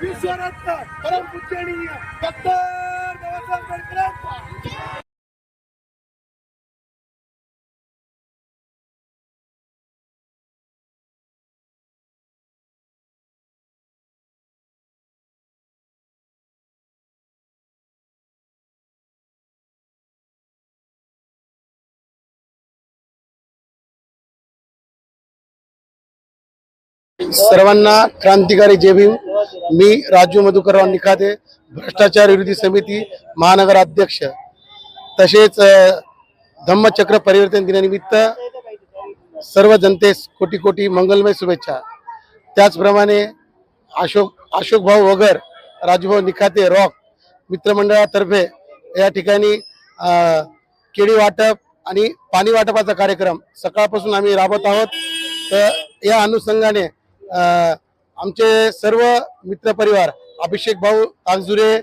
विश्वरत्न परम पूजनीय डॉक्टर बाबासाहेब आंबेडकर सर्वांना क्रांतिकारी जय भीम. मी राजू मधुकरराव निखाते भ्रष्टाचार विरोधी समिती महानगर अध्यक्ष तसेच धम्मचक्र परिवर्तन दिनानिमित्त सर्व जनतेस कोटी कोटी मंगलमय शुभेच्छा. त्याचप्रमाणे अशोक अशोक भाऊ वगर राजूभाऊ निखाते रॉक मित्रमंडळातर्फे या ठिकाणी केळी वाटप आणि पाणी वाटपाचा कार्यक्रम सकाळपासून आम्ही राबवत आहोत. तर या अनुषंगाने आमचे सर्व मित्रपरिवार अभिषेक भाऊ तागजुरे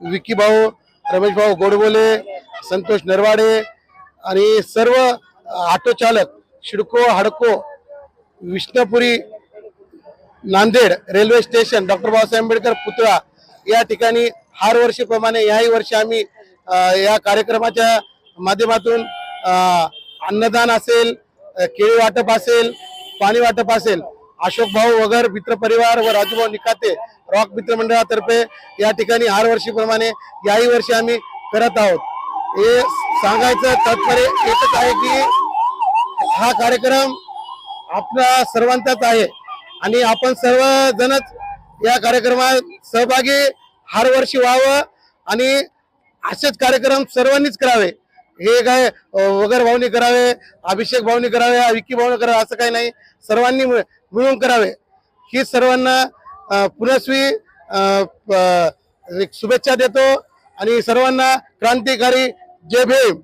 विकी भाऊ रमेश भाऊ गोडबोले संतोष नरवाडे आणि सर्व ऑटो चालक शिडको हडको Vishnupuri Nanded railway station doctor Babasaheb Ambedkar पुतळा या ठिकाणी हर वर्षीप्रमाणे याही वर्षी आम्ही या कार्यक्रमाच्या माध्यमातून अन्नदान असेल केळी वाटप असेल पाणी वाटप असेल अशोक भाऊ वगैरे मित्रपरिवार व राजूभाऊ निकाते रॉक मित्रमंडळातर्फे या ठिकाणी हर वर्षीप्रमाणे याही वर्षी आम्ही करत आहोत. हे सांगायचं तात्पर्य एकच आहे की हा कार्यक्रम आपला सर्वांचाच आहे आणि आपण सर्वजणच या कार्यक्रमात सहभागी हर वर्षी व्हावं आणि असेच कार्यक्रम सर्वांनीच करावे. हे काय वगैरे भावनी करावे अभिषेक भावनी करावे विकी भावनी करावे असं काही नाही. सर्वांनी मिळ- मिळून करावे. ही सर्वांना पुनस्वी प- एक शुभेच्छा देतो. आणि सर्वांना क्रांतिकारी जय भीम.